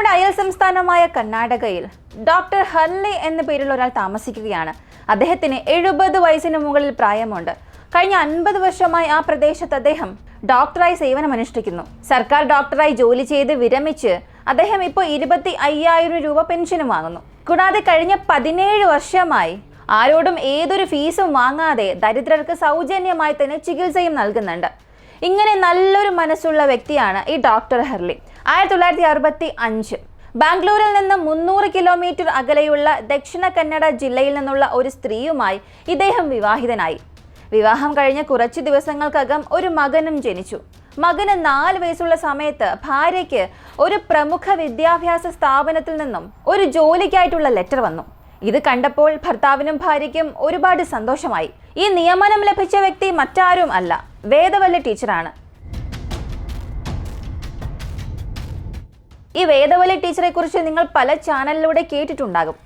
നമ്മുടെ അയൽ സംസ്ഥാനമായ കർണാടകയിൽ ഡോക്ടർ ഹർലി എന്ന പേരുള്ള ഒരാൾ താമസിക്കുകയാണ്. അദ്ദേഹത്തിന് എഴുപത് വയസ്സിന് മുകളിൽ പ്രായമുണ്ട്. കഴിഞ്ഞ അൻപത് വർഷമായി ആ പ്രദേശത്ത് അദ്ദേഹം ഡോക്ടറായി സേവനമനുഷ്ഠിക്കുന്നു സർക്കാർ ഡോക്ടറായി ജോലി ചെയ്ത് വിരമിച്ച് അദ്ദേഹം ഇപ്പോൾ ഇരുപത്തി അയ്യായിരം രൂപ പെൻഷനും വാങ്ങുന്നു. കൂടാതെ കഴിഞ്ഞ പതിനേഴ് വർഷമായി ആരോടും ഏതൊരു ഫീസും വാങ്ങാതെ ദരിദ്രർക്ക് സൗജന്യമായി തന്നെ ചികിത്സയും നൽകുന്നുണ്ട്. ഇങ്ങനെ നല്ലൊരു മനസ്സുള്ള വ്യക്തിയാണ് ഈ ഡോക്ടർ ഹെർലി ആയിരത്തി തൊള്ളായിരത്തി അറുപത്തി അഞ്ച്. ബാംഗ്ലൂരിൽ നിന്ന് മുന്നൂറ് കിലോമീറ്റർ അകലെയുള്ള ദക്ഷിണ കന്നഡ ജില്ലയിൽ നിന്നുള്ള ഒരു സ്ത്രീയുമായി ഇദ്ദേഹം വിവാഹിതനായി. വിവാഹം കഴിഞ്ഞ കുറച്ച് ദിവസങ്ങൾക്കകം ഒരു മകനും ജനിച്ചു. മകന് നാല് വയസ്സുള്ള സമയത്ത് ഭാര്യയ്ക്ക് ഒരു പ്രമുഖ വിദ്യാഭ്യാസ സ്ഥാപനത്തിൽ നിന്നും ഒരു ജോലിക്കായിട്ടുള്ള ലെറ്റർ വന്നു. ഇത് കണ്ടപ്പോൾ ഭർത്താവിനും ഭാര്യയ്ക്കും ഒരുപാട് സന്തോഷമായി. ഈ നിയമനം ലഭിച്ച വ്യക്തി മറ്റാരും അല്ല വേദവല്ല ടീച്ചറാണ്. ഈ വേദവലി ടീച്ചറെ കുറിച്ച് നിങ്ങൾ പല ചാനലിലൂടെ കേട്ടിട്ടുണ്ടാകും.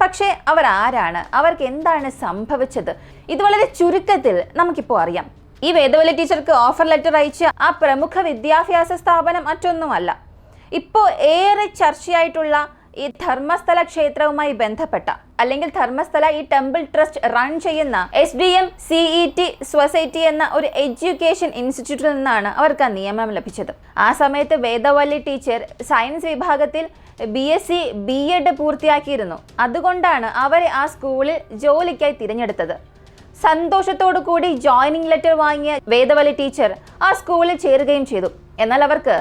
പക്ഷേ അവർ ആരാണ് അവർക്ക് എന്താണ് സംഭവിച്ചത്? ഇത് വളരെ ചുരുക്കത്തിൽ നമുക്കിപ്പോൾ അറിയാം. ഈ വേദവലി ടീച്ചർക്ക് ഓഫർ ലെറ്റർ അയച്ച ആ പ്രമുഖ വിദ്യാഭ്യാസ സ്ഥാപനം മറ്റൊന്നുമല്ല. ഇപ്പോൾ ഏറെ ചർച്ചയായിട്ടുള്ള ഈ ധർമ്മസ്ഥല ക്ഷേത്രവുമായി ബന്ധപ്പെട്ട അല്ലെങ്കിൽ ധർമ്മസ്ഥല ഈ ടെമ്പിൾ ട്രസ്റ്റ് റൺ ചെയ്യുന്ന S D M C E T society എന്ന ഒരു എഡ്യൂക്കേഷൻ ഇൻസ്റ്റിറ്റ്യൂട്ടിൽ നിന്നാണ് അവർക്ക് ആ നിയമനം ലഭിച്ചത്. ആ സമയത്ത് വേദവല്ലി ടീച്ചർ സയൻസ് വിഭാഗത്തിൽ B S C B Ed പൂർത്തിയാക്കിയിരുന്നു. അതുകൊണ്ടാണ് അവരെ ആ സ്കൂളിൽ ജോലിക്കായി തിരഞ്ഞെടുത്തത്. സന്തോഷത്തോടു കൂടി ജോയിനിങ് ലെറ്റർ വാങ്ങിയ വേദവലി ടീച്ചർ ആ സ്കൂളിൽ ചേരുകയും ചെയ്തു. എന്നാൽ അവർക്ക്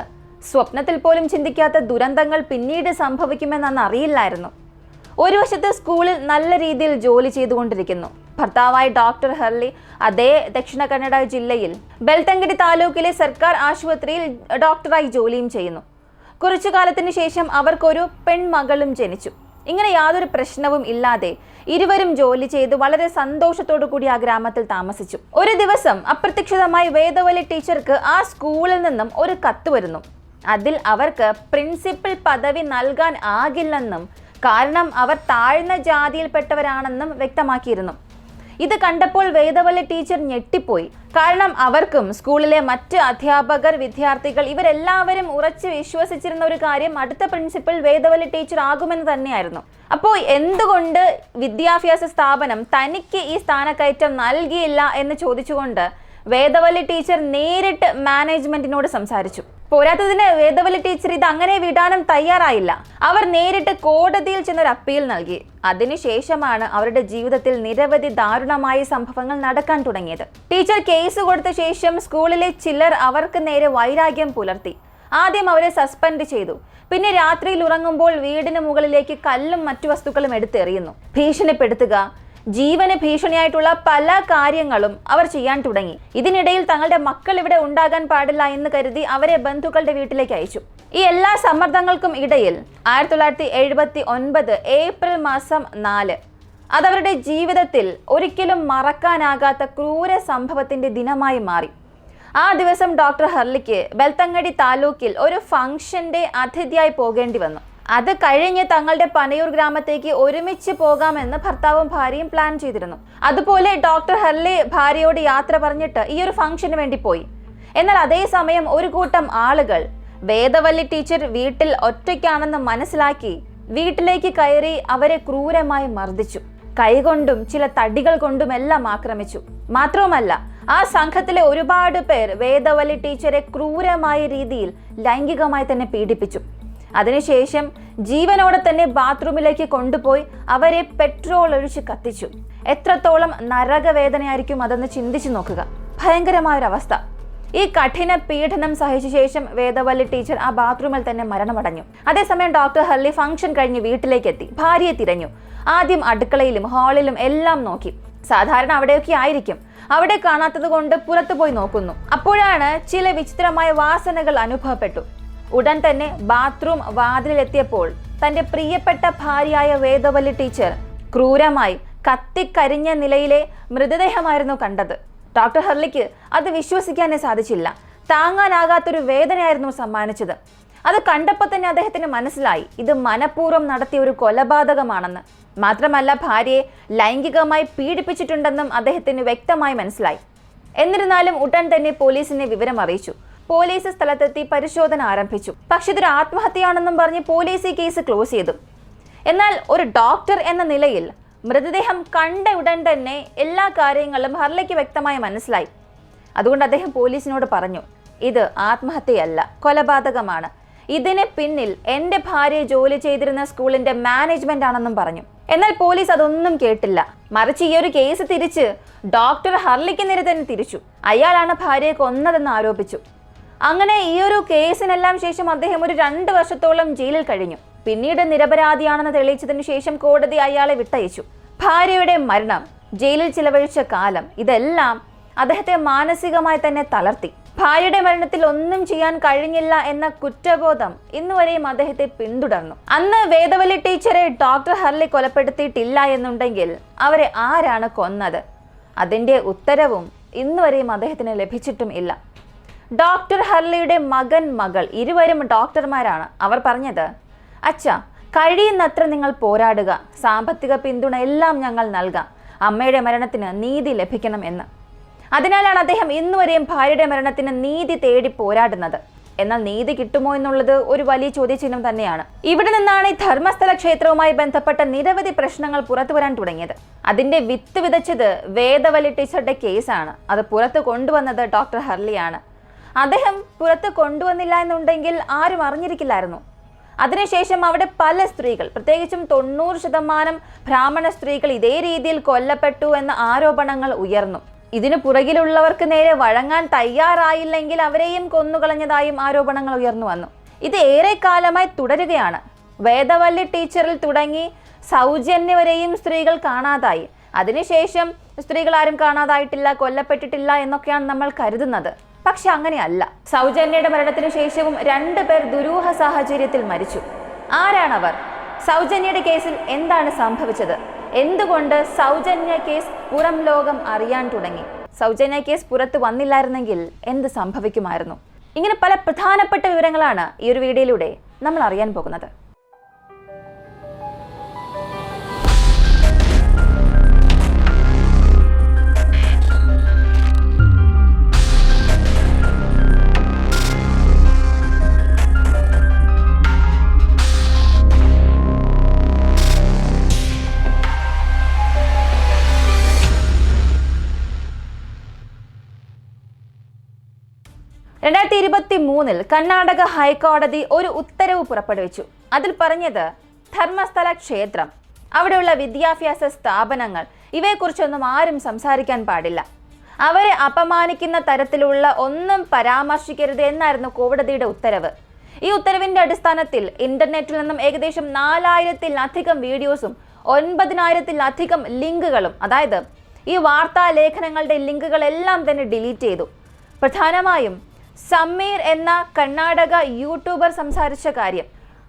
സ്വപ്നത്തിൽ പോലും ചിന്തിക്കാത്ത ദുരന്തങ്ങൾ പിന്നീട് സംഭവിക്കുമെന്നന്ന് അറിയില്ലായിരുന്നു. ഒരു വശത്ത് സ്കൂളിൽ നല്ല രീതിയിൽ ജോലി ചെയ്തുകൊണ്ടിരിക്കുന്നു. ഭർത്താവായ ഡോക്ടർ ഹർലി അതേ ദക്ഷിണ കന്നഡ ജില്ലയിൽ ബെൽത്തങ്കടി താലൂക്കിലെ സർക്കാർ ആശുപത്രിയിൽ ഡോക്ടറായി ജോലിയും ചെയ്യുന്നു. കുറച്ചു കാലത്തിന് ശേഷം അവർക്കൊരു പെൺമകളും ജനിച്ചു. ഇങ്ങനെ യാതൊരു പ്രശ്നവും ഇല്ലാതെ ഇരുവരും ജോലി ചെയ്ത് വളരെ സന്തോഷത്തോടു കൂടി ആ ഗ്രാമത്തിൽ താമസിച്ചു. ഒരു ദിവസം അപ്രത്യക്ഷിതമായി വേദവലി ടീച്ചർക്ക് ആ സ്കൂളിൽ നിന്നും ഒരു കത്ത് വരുന്നു. അതിൽ അവർക്ക് പ്രിൻസിപ്പൽ പദവി നൽകാൻ ആകില്ലെന്നും കാരണം അവർ താഴ്ന്ന ജാതിയിൽപ്പെട്ടവരാണെന്നും വ്യക്തമാക്കിയിരുന്നു. ഇത് കണ്ടപ്പോൾ വേദവല്ലി ടീച്ചർ ഞെട്ടിപ്പോയി. കാരണം അവർക്കും സ്കൂളിലെ മറ്റ് അധ്യാപകർ വിദ്യാർത്ഥികൾ ഇവരെല്ലാവരും ഉറച്ച് വിശ്വസിച്ചിരുന്ന ഒരു കാര്യം അടുത്ത പ്രിൻസിപ്പൽ വേദവല്ലി ടീച്ചർ ആകുമെന്ന് തന്നെയായിരുന്നു. അപ്പോൾ എന്തുകൊണ്ട് വിദ്യാഭ്യാസ സ്ഥാപനം തനിക്ക് ഈ സ്ഥാനക്കയറ്റം നൽകിയില്ല എന്ന് ചോദിച്ചുകൊണ്ട് വേദവല്ലി ടീച്ചർ നേരിട്ട് മാനേജ്മെന്റിനോട് സംസാരിച്ചു. പോരാത്തതിന് വേദവലി ടീച്ചർ ഇത് അങ്ങനെ വിടാനും തയ്യാറായില്ല. അവർ നേരിട്ട് കോടതിയിൽ ചെന്നൊരു അപ്പീൽ നൽകി. അതിനുശേഷമാണ് അവരുടെ ജീവിതത്തിൽ നിരവധി ദാരുണമായ സംഭവങ്ങൾ നടക്കാൻ തുടങ്ങിയത്. ടീച്ചർ കേസ് കൊടുത്ത ശേഷം സ്കൂളിലെ ചിലർ അവർക്ക് നേരെ വൈരാഗ്യം പുലർത്തി. ആദ്യം അവരെ സസ്പെൻഡ് ചെയ്തു. പിന്നെ രാത്രിയിൽ ഉറങ്ങുമ്പോൾ വീടിന് മുകളിലേക്ക് കല്ലും മറ്റു വസ്തുക്കളും എടുത്തെറിയുന്നു. ഭീഷണിപ്പെടുത്തുക ജീവന് ഭീഷണിയായിട്ടുള്ള പല കാര്യങ്ങളും അവർ ചെയ്യാൻ തുടങ്ങി. ഇതിനിടയിൽ തങ്ങളുടെ മക്കൾ ഇവിടെ ഉണ്ടാകാൻ പാടില്ല എന്ന് കരുതി അവരെ ബന്ധുക്കളുടെ വീട്ടിലേക്ക് അയച്ചു. ഈ എല്ലാ സമ്മർദ്ദങ്ങൾക്കും ഇടയിൽ ആയിരത്തി തൊള്ളായിരത്തി എഴുപത്തി ഒൻപത് ഏപ്രിൽ മാസം നാല് അതവരുടെ ജീവിതത്തിൽ ഒരിക്കലും മറക്കാനാകാത്ത ക്രൂര സംഭവത്തിന്റെ ദിനമായി മാറി. ആ ദിവസം ഡോക്ടർ ഹർലിക്ക് ബെൽത്തങ്ങടി താലൂക്കിൽ ഒരു ഫംഗ്ഷന്റെ അതിഥിയായി പോകേണ്ടി വന്നു. അത് കഴിഞ്ഞ് തങ്ങളുടെ പനയൂർ ഗ്രാമത്തേക്ക് ഒരുമിച്ച് പോകാമെന്ന് ഭർത്താവും ഭാര്യയും പ്ലാൻ ചെയ്തിരുന്നു. അതുപോലെ ഡോക്ടർ ഹർലി ഭാര്യയോട് യാത്ര പറഞ്ഞിട്ട് ഈ ഒരു ഫംഗ്ഷന് വേണ്ടി പോയി. എന്നാൽ അതേസമയം ഒരു കൂട്ടം ആളുകൾ വേദവല്ലി ടീച്ചർ വീട്ടിൽ ഒറ്റയ്ക്കാണെന്ന് മനസ്സിലാക്കി വീട്ടിലേക്ക് കയറി അവരെ ക്രൂരമായി മർദ്ദിച്ചു. കൈകൊണ്ടും ചില തടികൾ കൊണ്ടും എല്ലാം ആക്രമിച്ചു. മാത്രവുമല്ല ആ സംഘത്തിലെ ഒരുപാട് പേർ വേദവല്ലി ടീച്ചറെ ക്രൂരമായ രീതിയിൽ ലൈംഗികമായി തന്നെ പീഡിപ്പിച്ചു. അതിനുശേഷം ജീവനോടെ തന്നെ ബാത്റൂമിലേക്ക് കൊണ്ടുപോയി അവരെ പെട്രോൾ ഒഴിച്ച് കത്തിച്ചു. എത്രത്തോളം നരകവേദനയായിരിക്കും അതെന്ന് ചിന്തിച്ചു നോക്കുക. ഭയങ്കരമായൊരവസ്ഥ. ഈ കഠിന പീഡനം സഹിച്ച ശേഷം വേദവല്ലി ടീച്ചർ ആ ബാത്റൂമിൽ തന്നെ മരണമടഞ്ഞു. അതേസമയം ഡോക്ടർ ഹർലി ഫംഗ്ഷൻ കഴിഞ്ഞ് വീട്ടിലേക്ക് എത്തി ഭാര്യയെ തിരഞ്ഞു. ആദ്യം അടുക്കളയിലും ഹാളിലും എല്ലാം നോക്കി. സാധാരണ അവിടെയൊക്കെ ആയിരിക്കും. അവിടെ കാണാത്തത് കൊണ്ട് പുറത്തു പോയി നോക്കുന്നു. അപ്പോഴാണ് ചില വിചിത്രമായ വാസനകൾ അനുഭവപ്പെട്ടു. ഉടൻ തന്നെ ബാത്റൂം വാതിലിലെത്തിയപ്പോൾ തന്റെ പ്രിയപ്പെട്ട ഭാര്യയായ വേദവല്ലി ടീച്ചർ ക്രൂരമായി കത്തിക്കരിഞ്ഞ നിലയിലെ മൃതദേഹമായിരുന്നു കണ്ടത്. ഡോക്ടർ ഹർലിക്ക് അത് വിശ്വസിക്കാനേ സാധിച്ചില്ല. താങ്ങാനാകാത്തൊരു വേദനയായിരുന്നു സമ്മാനിച്ചത്. അത് കണ്ടപ്പോൾ തന്നെ അദ്ദേഹത്തിന് മനസ്സിലായി ഇത് മനഃപൂർവം നടത്തിയ ഒരു കൊലപാതകമാണെന്ന്. മാത്രമല്ല ഭാര്യയെ ലൈംഗികമായി പീഡിപ്പിച്ചിട്ടുണ്ടെന്നും അദ്ദേഹത്തിന് വ്യക്തമായി മനസ്സിലായി. എന്നിരുന്നാലും ഉടൻ തന്നെ പോലീസിനെ വിവരം അറിയിച്ചു പോലീസ് സ്ഥലത്തെത്തി പരിശോധന ആരംഭിച്ചു. പക്ഷെ ഇതൊരു ആത്മഹത്യയാണെന്നും പറഞ്ഞ് പോലീസ് ഈ കേസ് ക്ലോസ് ചെയ്തു. എന്നാൽ ഒരു ഡോക്ടർ എന്ന നിലയിൽ മൃതദേഹം കണ്ട ഉടൻ തന്നെ എല്ലാ കാര്യങ്ങളും ഹർലയ്ക്ക് വ്യക്തമായി മനസ്സിലായി. അതുകൊണ്ട് അദ്ദേഹം പോലീസിനോട് പറഞ്ഞു ഇത് ആത്മഹത്യയല്ല കൊലപാതകമാണ്. ഇതിന് പിന്നിൽ എന്റെ ഭാര്യ ജോലി ചെയ്തിരുന്ന സ്കൂളിന്റെ മാനേജ്മെന്റ് ആണെന്നും പറഞ്ഞു. എന്നാൽ പോലീസ് അതൊന്നും കേട്ടില്ല. മറിച്ച് ഈ ഒരു കേസ് തിരിച്ച് ഡോക്ടർ ഹർലിക്ക് നേരെ തന്നെ തിരിച്ചു. അയാളാണ് ഭാര്യയെ കൊന്നതെന്ന് ആരോപിച്ചു. അങ്ങനെ ഈ ഒരു കേസിനെല്ലാം ശേഷം അദ്ദേഹം ഒരു രണ്ട് വർഷത്തോളം ജയിലിൽ കഴിഞ്ഞു. പിന്നീട് നിരപരാധിയാണെന്ന് തെളിയിച്ചതിനു ശേഷം കോടതി അയാളെ വിട്ടയച്ചു. ഭാര്യയുടെ മരണം ജയിലിൽ ചിലവഴിച്ച കാലം ഇതെല്ലാം അദ്ദേഹത്തെ മാനസികമായി തന്നെ തളർത്തി. ഭാര്യയുടെ മരണത്തിൽ ഒന്നും ചെയ്യാൻ കഴിഞ്ഞില്ല എന്ന കുറ്റബോധം ഇന്നുവരെയും അദ്ദേഹത്തെ പിന്തുടർന്നു. അന്ന് വേദവലി ടീച്ചറെ ഡോക്ടർ ഹർലി കൊലപ്പെടുത്തിയിട്ടില്ല എന്നുണ്ടെങ്കിൽ അവരെ ആരാണ് കൊന്നത്? അതിന്റെ ഉത്തരവും ഇന്നുവരെയും അദ്ദേഹത്തിന് ലഭിച്ചിട്ടും ഇല്ല. ഡോക്ടർ ഹർലിയുടെ മകൻ മകൾ ഇരുവരും ഡോക്ടർമാരാണ്. അവർ പറഞ്ഞത് അച്ഛ കഴിയുന്നത്ര നിങ്ങൾ പോരാടുക. സാമ്പത്തിക പിന്തുണ എല്ലാം ഞങ്ങൾ നൽകാം. അമ്മയുടെ മരണത്തിന് നീതി ലഭിക്കണം എന്ന്. അതിനാലാണ് അദ്ദേഹം ഇന്നുവരെയും ഭാര്യയുടെ മരണത്തിന് നീതി തേടി പോരാടുന്നത്. എന്നാൽ നീതി കിട്ടുമോ എന്നുള്ളത് ഒരു വലിയ ചോദ്യചിഹ്നം തന്നെയാണ്. ഇവിടെ നിന്നാണ് ഈ ധർമ്മസ്ഥല ക്ഷേത്രവുമായി ബന്ധപ്പെട്ട നിരവധി പ്രശ്നങ്ങൾ പുറത്തു വരാൻ തുടങ്ങിയത്. അതിന്റെ വിത്ത് വിതച്ചത് വേദവലി ടീച്ചറുടെ കേസാണ് അത് പുറത്തു കൊണ്ടുവന്നത് ഡോക്ടർ ഹർലിയാണ്. അദ്ദേഹം പുറത്ത് കൊണ്ടുവന്നില്ല എന്നുണ്ടെങ്കിൽ ആരും അറിഞ്ഞിരിക്കില്ലായിരുന്നു. അതിനുശേഷം അവിടെ പല സ്ത്രീകൾ പ്രത്യേകിച്ചും തൊണ്ണൂറ് ശതമാനം ബ്രാഹ്മണ സ്ത്രീകൾ ഇതേ രീതിയിൽ കൊല്ലപ്പെട്ടു എന്ന ആരോപണങ്ങൾ ഉയർന്നു. ഇതിനു പുറകിലുള്ളവർക്ക് നേരെ വഴങ്ങാൻ തയ്യാറായില്ലെങ്കിൽ അവരെയും കൊന്നുകളഞ്ഞതായും ആരോപണങ്ങൾ ഉയർന്നു വന്നു. ഇത് ഏറെക്കാലമായി തുടരുകയാണ്. വേദവല്ലി ടീച്ചറിൽ തുടങ്ങി സൗജന്യവരെയും സ്ത്രീകൾ കാണാതായി. അതിനുശേഷം സ്ത്രീകൾ ആരും കാണാതായിട്ടില്ല കൊല്ലപ്പെട്ടിട്ടില്ല എന്നൊക്കെയാണ് നമ്മൾ കരുതുന്നത്. പക്ഷെ അങ്ങനെയല്ല. സൗജന്യയുടെ മരണത്തിനു ശേഷവും രണ്ടു പേർ ദുരൂഹ സാഹചര്യത്തിൽ മരിച്ചു. ആരാണവർ? സൗജന്യയുടെ കേസിൽ എന്താണ് സംഭവിച്ചത്? എന്തുകൊണ്ട് സൗജന്യ കേസ് പുറം ലോകം അറിയാൻ തുടങ്ങി? സൗജന്യ കേസ് പുറത്തു വന്നില്ലായിരുന്നെങ്കിൽ എന്ത് സംഭവിക്കുമായിരുന്നു? ഇങ്ങനെ പല പ്രധാനപ്പെട്ട വിവരങ്ങളാണ് ഈ ഒരു വീഡിയോയിലൂടെ നമ്മൾ അറിയാൻ പോകുന്നത്. ഇരുപത്തി മൂന്നിൽ കർണാടക ഹൈക്കോടതി ഒരു ഉത്തരവ് പുറപ്പെടുവിച്ചു. അതിൽ പറഞ്ഞത് ധർമ്മസ്ഥല ക്ഷേത്രം അവിടെയുള്ള വിദ്യാഭ്യാസ സ്ഥാപനങ്ങൾ ഇവയെക്കുറിച്ചൊന്നും ആരും സംസാരിക്കാൻ പാടില്ല. അവരെ അപമാനിക്കുന്ന തരത്തിലുള്ള ഒന്നും പരാമർശിക്കരുത് എന്നായിരുന്നു കോടതിയുടെ ഉത്തരവ്. ഈ ഉത്തരവിന്റെ അടിസ്ഥാനത്തിൽ ഇന്റർനെറ്റിൽ നിന്നും ഏകദേശം നാലായിരത്തിലധികം വീഡിയോസും ഒൻപതിനായിരത്തിലധികം ലിങ്കുകളും അതായത് ഈ വാർത്താ ലേഖനങ്ങളുടെ ലിങ്കുകളെല്ലാം തന്നെ ഡിലീറ്റ് ചെയ്തു. പ്രധാനമായും സമീർ എന്ന കർണാടക യൂട്യൂബർ സംസാരിച്ച കാര്യം.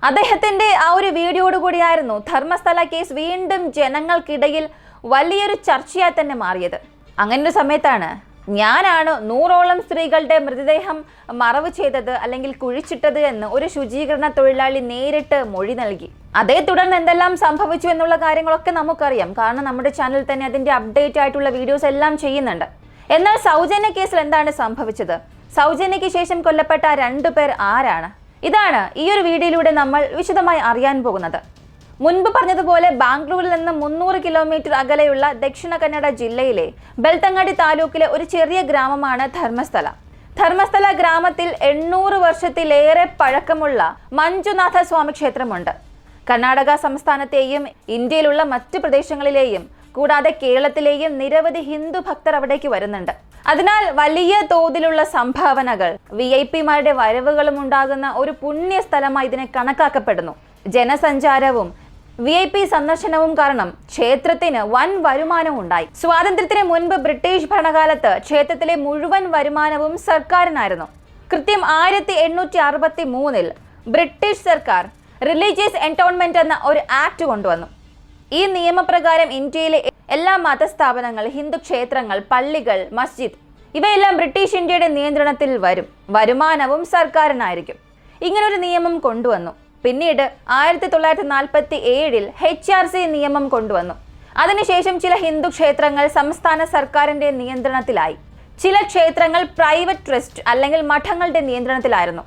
അദ്ദേഹത്തിന്റെ ആ ഒരു വീഡിയോയോട് കൂടിയായിരുന്നു ധർമ്മസ്ഥല കേസ് വീണ്ടും ജനങ്ങൾക്കിടയിൽ വലിയൊരു ചർച്ചയായി തന്നെ മാറിയത്. അങ്ങനെ ഒരു സമയത്താണ് ഞാനാണ് നൂറോളം സ്ത്രീകളുടെ മൃതദേഹം മറവ് ചെയ്തത് അല്ലെങ്കിൽ കുഴിച്ചിട്ടത് എന്ന് ഒരു ശുചീകരണ തൊഴിലാളി നേരിട്ട് മൊഴി നൽകി. അതേ തുടർന്ന് എന്തെല്ലാം സംഭവിച്ചു എന്നുള്ള കാര്യങ്ങളൊക്കെ നമുക്കറിയാം. കാരണം നമ്മുടെ ചാനൽ തന്നെ അതിന്റെ അപ്ഡേറ്റ് ആയിട്ടുള്ള വീഡിയോസ് എല്ലാം ചെയ്യുന്നുണ്ട്. എന്നാൽ സൗജന്യ കേസിൽ എന്താണ് സംഭവിച്ചത്? സൗജന്യയ്ക്ക് ശേഷം കൊല്ലപ്പെട്ട രണ്ടു പേർ ആരാണ്? ഇതാണ് ഈ ഒരു വീഡിയോയിലൂടെ നമ്മൾ വിശദമായി അറിയാൻ പോകുന്നത്. മുൻപ് പറഞ്ഞതുപോലെ ബാംഗ്ലൂരിൽ നിന്ന് മുന്നൂറ് കിലോമീറ്റർ അകലെയുള്ള ദക്ഷിണ കന്നഡ ജില്ലയിലെ ബെൽത്തങ്ങാടി താലൂക്കിലെ ഒരു ചെറിയ ഗ്രാമമാണ് ധർമ്മസ്ഥല. ധർമ്മസ്ഥല ഗ്രാമത്തിൽ എണ്ണൂറ് വർഷത്തിലേറെ പഴക്കമുള്ള മഞ്ജുനാഥ സ്വാമി ക്ഷേത്രമുണ്ട്. കർണാടക സംസ്ഥാനത്തെയും ഇന്ത്യയിലുള്ള മറ്റു പ്രദേശങ്ങളിലെയും കൂടാതെ കേരളത്തിലെയും നിരവധി ഹിന്ദു ഭക്തർ അവിടേക്ക് വരുന്നുണ്ട്. അതിനാൽ വലിയ തോതിലുള്ള സംഭാവനകൾ വി ഐ പിമാരുടെ വരവുകളും ഉണ്ടാകുന്ന ഒരു പുണ്യ സ്ഥലമായി ഇതിനെ കണക്കാക്കപ്പെടുന്നു. ജനസഞ്ചാരവും വി ഐ പി സന്ദർശനവും കാരണം ക്ഷേത്രത്തിന് വൻ വരുമാനവും ഉണ്ടായി. സ്വാതന്ത്ര്യത്തിന് മുൻപ് ബ്രിട്ടീഷ് ഭരണകാലത്ത് ക്ഷേത്രത്തിലെ മുഴുവൻ വരുമാനവും സർക്കാരിനായിരുന്നു. കൃത്യം ആയിരത്തി എണ്ണൂറ്റി അറുപത്തി മൂന്നിൽ ബ്രിട്ടീഷ് സർക്കാർ റിലീജിയസ് എൻടോൺമെന്റ് എന്ന ഒരു ആക്ട് കൊണ്ടുവന്നു. ഈ നിയമപ്രകാരം ഇന്ത്യയിലെ എല്ലാ മതസ്ഥാപനങ്ങൾ ഹിന്ദു ക്ഷേത്രങ്ങൾ പള്ളികൾ മസ്ജിദ് ഇവയെല്ലാം ബ്രിട്ടീഷ് ഇന്ത്യയുടെ നിയന്ത്രണത്തിൽ വരും. വരുമാനവും സർക്കാരിനായിരിക്കും. ഇങ്ങനൊരു നിയമം കൊണ്ടുവന്നു. പിന്നീട് ആയിരത്തി തൊള്ളായിരത്തി നാൽപ്പത്തി ഏഴിൽ എച്ച് ആർ സി നിയമം കൊണ്ടുവന്നു. അതിനുശേഷം ചില ഹിന്ദു ക്ഷേത്രങ്ങൾ സംസ്ഥാന സർക്കാരിന്റെ നിയന്ത്രണത്തിലായി. ചില ക്ഷേത്രങ്ങൾ പ്രൈവറ്റ് ട്രസ്റ്റ് അല്ലെങ്കിൽ മഠങ്ങളുടെ നിയന്ത്രണത്തിലായിരുന്നു.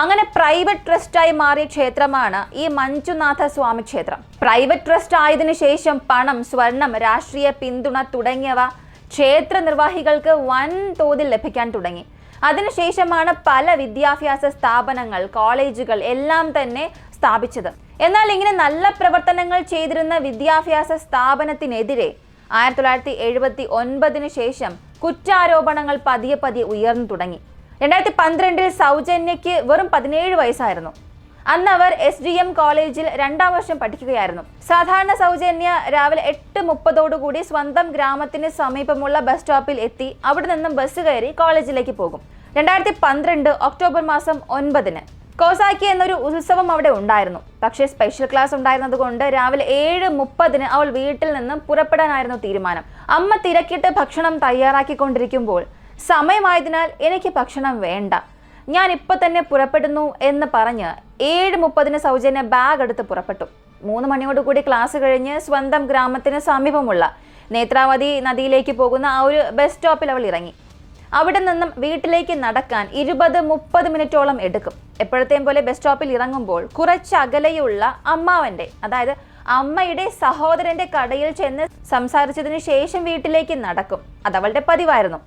അങ്ങനെ പ്രൈവറ്റ് ട്രസ്റ്റായി മാറിയ ക്ഷേത്രമാണ് ഈ മഞ്ജുനാഥ സ്വാമി ക്ഷേത്രം. പ്രൈവറ്റ് ട്രസ്റ്റ് ആയതിനു ശേഷം പണം സ്വർണം രാഷ്ട്രീയ പിന്തുണ തുടങ്ങിയവ ക്ഷേത്ര നിർവാഹികൾക്ക് വൻ തോതിൽ ലഭിക്കാൻ തുടങ്ങി. അതിനുശേഷമാണ് പല വിദ്യാഭ്യാസ സ്ഥാപനങ്ങൾ കോളേജുകൾ എല്ലാം തന്നെ സ്ഥാപിച്ചത്. എന്നാൽ ഇങ്ങനെ നല്ല പ്രവർത്തനങ്ങൾ ചെയ്തിരുന്ന വിദ്യാഭ്യാസ സ്ഥാപനത്തിനെതിരെ ആയിരത്തി തൊള്ളായിരത്തി എഴുപത്തി ഒൻപതിനു ശേഷം കുറ്റാരോപണങ്ങൾ പതിയെ പതിയെ ഉയർന്നു തുടങ്ങി. രണ്ടായിരത്തി പന്ത്രണ്ടിൽ സൗജന്യയ്ക്ക് വെറും പതിനേഴ് വയസ്സായിരുന്നു. അന്ന് അവർ എസ് ഡി എം കോളേജിൽ രണ്ടാം വർഷം പഠിക്കുകയായിരുന്നു. സാധാരണ സൗജന്യ രാവിലെ എട്ട് മുപ്പതോടുകൂടി സ്വന്തം ഗ്രാമത്തിന് സമീപമുള്ള ബസ് സ്റ്റോപ്പിൽ എത്തി അവിടെ നിന്നും ബസ് കയറി കോളേജിലേക്ക് പോകും. രണ്ടായിരത്തി പന്ത്രണ്ട് ഒക്ടോബർ മാസം ഒൻപതിന് കോസാക്കി എന്നൊരു ഉത്സവം അവിടെ ഉണ്ടായിരുന്നു. പക്ഷേ സ്പെഷ്യൽ ക്ലാസ് ഉണ്ടായിരുന്നത് കൊണ്ട് രാവിലെ ഏഴ് മുപ്പതിന് അവൾ വീട്ടിൽ നിന്നും പുറപ്പെടാനായിരുന്നു തീരുമാനം. അമ്മ തിരക്കിട്ട് ഭക്ഷണം തയ്യാറാക്കിക്കൊണ്ടിരിക്കുമ്പോൾ സമയമായതിനാൽ എനിക്ക് ഭക്ഷണം വേണ്ട. ഞാൻ ഇപ്പൊ തന്നെ പുറപ്പെടുന്നു എന്ന് പറഞ്ഞ് ഏഴ് മുപ്പതിന് സൗജന്യ ബാഗ് എടുത്ത് പുറപ്പെട്ടു. മൂന്ന് മണിയോടുകൂടി ക്ലാസ് കഴിഞ്ഞ് സ്വന്തം ഗ്രാമത്തിന് സമീപമുള്ള നേത്രാവതി നദിയിലേക്ക് പോകുന്ന ആ ഒരു ബസ് സ്റ്റോപ്പിൽ അവൾ ഇറങ്ങി. അവിടെ നിന്നും വീട്ടിലേക്ക് നടക്കാൻ ഇരുപത് മുപ്പത് മിനിറ്റോളം എടുക്കും. എപ്പോഴത്തെയും പോലെ ബസ് സ്റ്റോപ്പിൽ ഇറങ്ങുമ്പോൾ കുറച്ച് അകലെയുള്ള അമ്മാവന്റെ അതായത് അമ്മയുടെ സഹോദരന്റെ കടയിൽ ചെന്ന് സംസാരിച്ചതിന് ശേഷം വീട്ടിലേക്ക് നടക്കും. അത് അവളുടെ പതിവായിരുന്നു.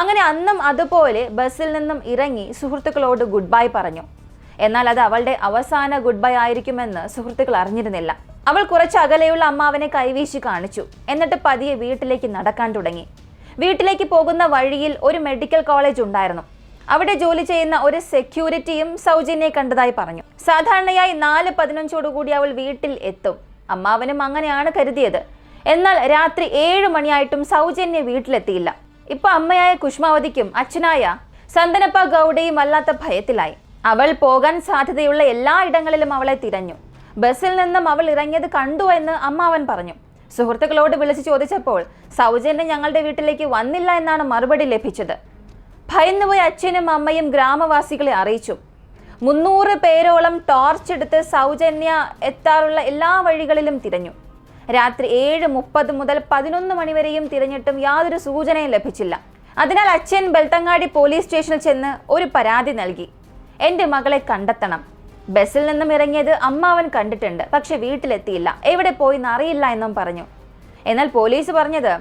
അങ്ങനെ അന്നും അതുപോലെ ബസ്സിൽ നിന്നും ഇറങ്ങി സുഹൃത്തുക്കളോട് ഗുഡ് ബൈ പറഞ്ഞു. എന്നാൽ അത് അവളുടെ അവസാന ഗുഡ് ബൈ ആയിരിക്കുമെന്ന് സുഹൃത്തുക്കൾ അറിഞ്ഞിരുന്നില്ല. അവൾ കുറച്ച് അകലെയുള്ള അമ്മാവനെ കൈവീശി കാണിച്ചു. എന്നിട്ട് പതിയെ വീട്ടിലേക്ക് നടക്കാൻ തുടങ്ങി. വീട്ടിലേക്ക് പോകുന്ന വഴിയിൽ ഒരു മെഡിക്കൽ കോളേജ് ഉണ്ടായിരുന്നു. അവിടെ ജോലി ചെയ്യുന്ന ഒരു സെക്യൂരിറ്റിയും സൗജന്യെ കണ്ടതായി പറഞ്ഞു. സാധാരണയായി നാല് പതിനഞ്ചോടുകൂടി അവൾ വീട്ടിൽ എത്തും. അമ്മാവനും അങ്ങനെയാണ് കരുതിയത്. എന്നാൽ രാത്രി ഏഴ് മണിയായിട്ടും സൗജന്യ വീട്ടിലെത്തിയില്ല. ഇപ്പൊ അമ്മയായ കുഷ്മാവതിക്കും അച്ഛനായ സന്തനപ്പ ഗൗഡയും വല്ലാത്ത ഭയത്തിലായി. അവൾ പോകാൻ സാധ്യതയുള്ള എല്ലാ ഇടങ്ങളിലും അവളെ തിരഞ്ഞു. ബസ്സിൽ നിന്നും അവൾ ഇറങ്ങിയത് കണ്ടു എന്ന് അമ്മാവൻ പറഞ്ഞു. സുഹൃത്തുക്കളോട് വിളിച്ചു ചോദിച്ചപ്പോൾ സൗജന്യം ഞങ്ങളുടെ വീട്ടിലേക്ക് വന്നില്ല എന്നാണ് മറുപടി ലഭിച്ചത്. ഭയന്നുപോയ അച്ഛനും അമ്മയും ഗ്രാമവാസികളെ അറിയിച്ചു. മുന്നൂറ് പേരോളം ടോർച്ച് എടുത്ത് സൗജന്യ എത്താറുള്ള എല്ലാ വഴികളിലും തിരഞ്ഞു. രാത്രി ഏഴ് മുപ്പത് മുതൽ പതിനൊന്ന് മണിവരെയും തിരഞ്ഞിട്ടും യാതൊരു സൂചനയും ലഭിച്ചില്ല. അതിനാൽ അച്ഛൻ ബെൽത്തങ്ങാടി പോലീസ് സ്റ്റേഷനിൽ ചെന്ന് ഒരു പരാതി നൽകി. എന്റെ മകളെ കണ്ടെത്തണം. ബസ്സിൽ നിന്നും ഇറങ്ങിയത് അമ്മാവൻ കണ്ടിട്ടുണ്ട് പക്ഷെ വീട്ടിലെത്തിയില്ല. എവിടെ പോയി അറിയില്ല എന്നും പറഞ്ഞു. എന്നാൽ പോലീസ് പറഞ്ഞത്